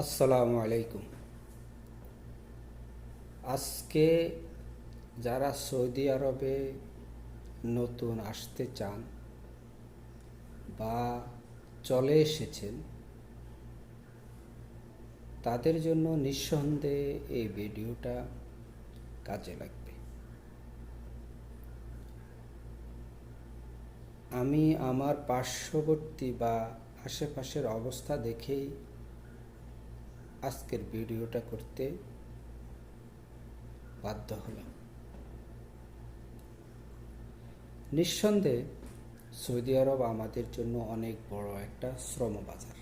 আসসালামু আলাইকুম। আজকে যারা সৌদি আরবে নতুন আসতে চান বা চলে এসেছেন, তাদের জন্য নিঃসন্দেহে এই ভিডিওটা কাজে লাগবে। আমি আমার পার্শ্ববর্তী বা আশেপাশের অবস্থা দেখেই আজকের ভিডিওটা করতে বাধ্য হলাম। নিঃসন্দেহে সৌদি আরব আমাদের জন্য অনেক বড় একটা শ্রম বাজার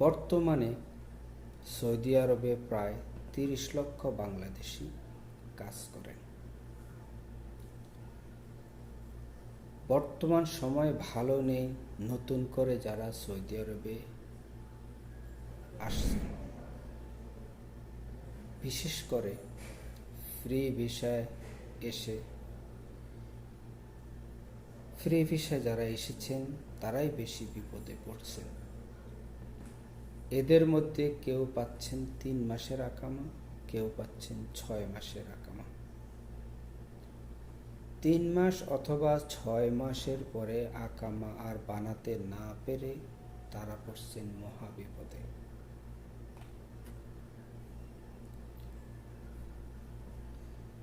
বর্তমানে সৌদি আরবে প্রায় তিরিশ লক্ষ বাংলাদেশি কাজ করেন। বর্তমান সময় ভালো নেই, নতুন করে যারা সৌদি আরবে আসছে। বিশেষ করে ফ্রি ভিসায় এসে, ফ্রি ভিসায় যারা এসেছেন, তারাই বেশি বিপদে পড়ছেন। এদের মধ্যে কেউ পাচ্ছেন তিন মাসের আকামা, কেউ পাচ্ছেন ছয় মাসের আকামা। তিন মাস অথবা ছয় মাসের পরে আকামা আর বানাতে না পেরে তারা পড়ছেন মহাবিপদে।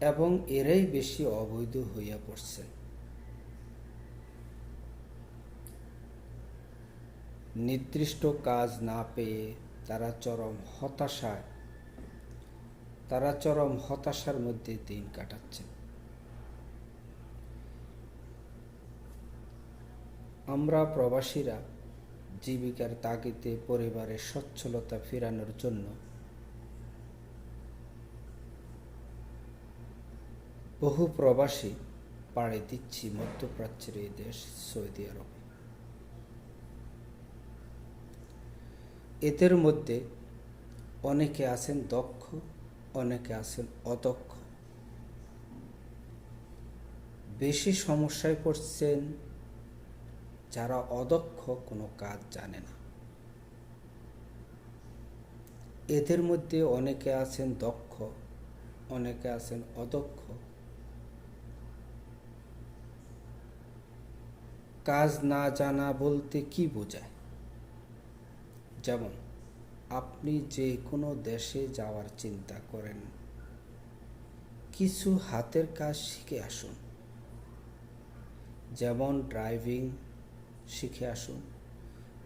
এবং এরাই বেশি অবৈধ হইয়া পড়ছেন নির্দিষ্ট কাজ না পেয়ে তারা চরম হতাশায়, তারা চরম হতাশার মধ্যে দিন কাটাচ্ছেন। আমরা প্রবাসীরা জীবিকার তাগিদে পরিবারের সচ্ছলতা ফেরানোর জন্য বহু প্রবাসী পাড়ি দিচ্ছি মধ্যপ্রাচ্যের এই দেশ, সৌদি আরবে। এদের মধ্যে অনেকে আছেন দক্ষ, অনেকে আছেন অদক্ষ। বেশি সমস্যায় পড়ছেন যারা অদক্ষ কোনো কাজ জানে না। এদের মধ্যে অনেকে আছেন দক্ষ, অনেকে আছেন অদক্ষ। কাজ না জানা বলতে কি বোঝায়? যেমন, আপনি যে কোনো দেশে যাওয়ার চিন্তা করেন, কিছু হাতের কাজ শিখে আসুন। যেমন ড্রাইভিং শিখে আসুন।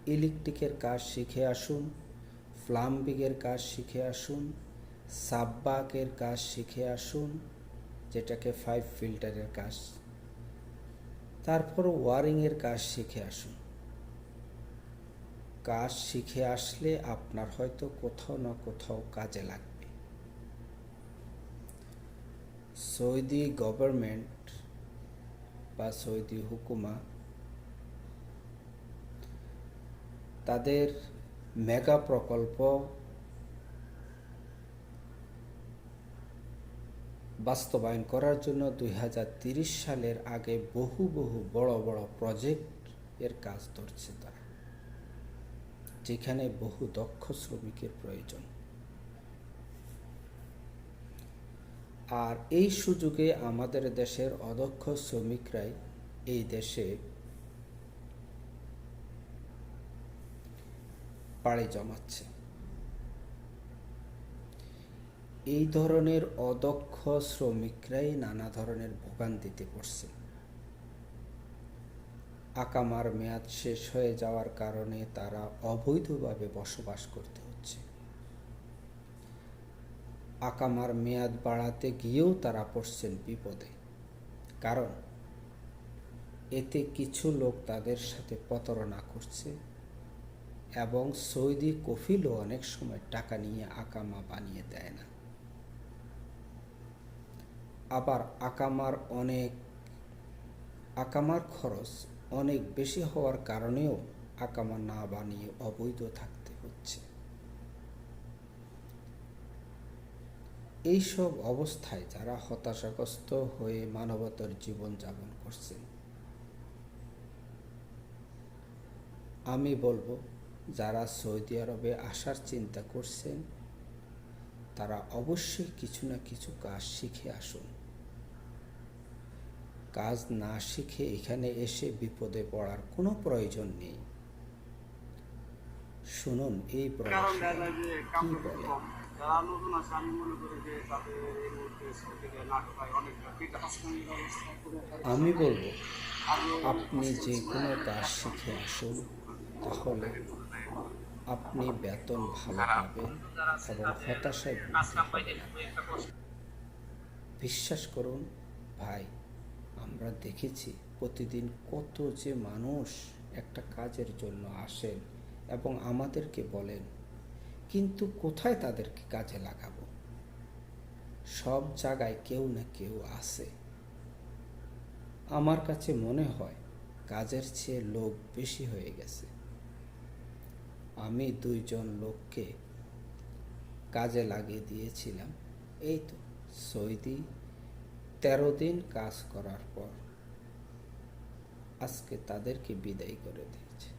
ইলেকট্রিকের কাজ শিখে আসুন। প্লাম্বিংয়ের কাজ শিখে আসুন। সাববাকের কাজ শিখে আসুন, যেটাকে ফাইভ ফিল্টারের কাজ। তারপর ওয়ারিংয়ের কাজ শিখে আসুন। কাজ শিখে আসলে আপনার হয়তো কোথাও না কোথাও কাজে লাগবে। সৌদি গভর্নমেন্ট বা সৌদি হুকুমা তাদের মেগা প্রকল্প বাস্তবায়ন করার জন্য দুই সালের আগে বহু বহু বড় বড় প্রজেক্ট এর কাজ ধরছে তারা, যেখানে বহু দক্ষ শ্রমিকের প্রয়োজন। আর এই সুযোগে আমাদের দেশের অদক্ষ শ্রমিকরাই এই দেশে পাড়ি জমাচ্ছে। এই ধরনের অদক্ষ শ্রমিকরাই নানা ধরনের ভোগান্তিতে পড়ছে। আকামার মেয়াদ শেষ হয়ে যাওয়ার কারণে তারা অবৈধভাবে বসবাস করতে হচ্ছে। আকামার মেয়াদ বাড়াতে গিয়েও তারা পড়ছেন বিপদে। কারণ, এতে কিছু লোক তাদের সাথে প্রতারণা করছে এবং সৌদি কফিলও অনেক সময় টাকা নিয়ে আকামা বানিয়ে দেয় না। আবার আকামার অনেক, আকামার খরচ অনেক বেশি হওয়ার কারণেও আকামা না বানিয়ে অবৈধ থাকতে হচ্ছে। এইসব অবস্থায় যারা হতাশাগ্রস্ত হয়ে মানবতার জীবন যাপন করছেন, আমি বলব যারা সৌদি আরবে আসার চিন্তা করছেন, তারা অবশ্যই কিছু না কিছু কাজ শিখে আসুন। কাজ না শিখে এখানে এসে বিপদে পড়ার কোনো প্রয়োজন নেই। শুনুন এই আমি বলব, আপনি যে কোনো কাজ শিখে আসুন, তাহলে আপনি বেতন ভালো পাবেন এবং হতাশায় বিশ্বাস করুন ভাই আমরা দেখেছি প্রতিদিন কত যে মানুষ একটা কাজের জন্য আসেন এবং আমাদেরকে বলেন কিন্তু কোথায় তাদেরকে কাজে লাগাবো? সব জায়গায় কেউ না কেউ আছে। আমার কাছে মনে হয় কাজের চেয়ে লোক বেশি হয়ে গেছে। আমি দুইজন লোককে কাজে লাগিয়ে দিয়েছিলাম। এই তো, সৌদি তেরো দিন কাজ করার পর আজকে তাদেরকে বিদায় করে দিয়েছে।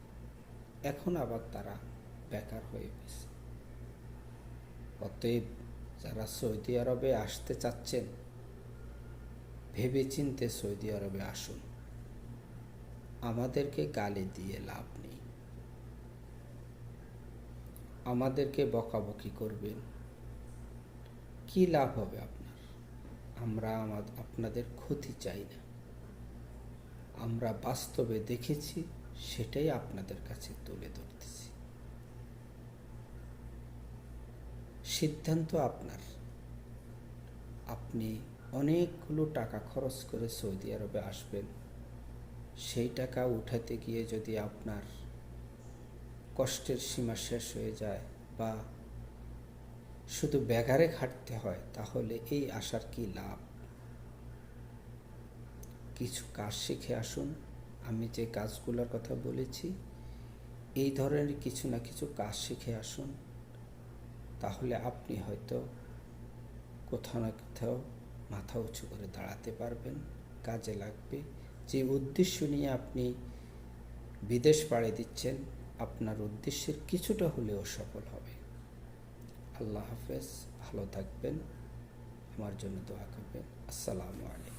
এখন আবার তারা বেকার হয়ে গেছে। অতএব যারা সৌদি আরবে আসতে চাচ্ছেন, ভেবেচিন্তে সৌদি আরবে আসুন। আমাদেরকে গালি দিয়ে লাভ নেই। আমাদেরকে বকাবকি করবেন। কি লাভ হবে আপনার? আমরা আপনাদের ক্ষতি চাই না। আমরা বাস্তবে দেখেছি, সেটাই আপনাদের কাছে তুলে ধরতেছি। সিদ্ধান্ত আপনার। আপনি অনেকগুলো টাকা খরচ করে সৌদি আরবে আসবেন। সেই টাকা উঠাতে গিয়ে যদি আপনার কষ্টের সীমা শেষ হয়ে যায় বা শুধু ব্যাগারে খাটতে হয়, তাহলে এই আসার কি লাভ? কিছু কাজ শিখে আসুন। আমি যে কাজগুলোর কথা বলেছি, এই ধরনের কিছু না কিছু কাজ শিখে আসুন। তাহলে আপনি হয়তো কোথাও না কোথাও মাথা উঁচু করে দাঁড়াতে পারবেন, কাজে লাগবে। যে উদ্দেশ্য নিয়ে আপনি বিদেশ পাড়ি দিচ্ছেন আপনার উদ্দেশ্যের কিছুটা হলেও সফল হবে। আল্লাহ হাফেজ, ভালো থাকবেন। আমার জন্য দোয়া করবেন। আসসালামু আলাইকুম।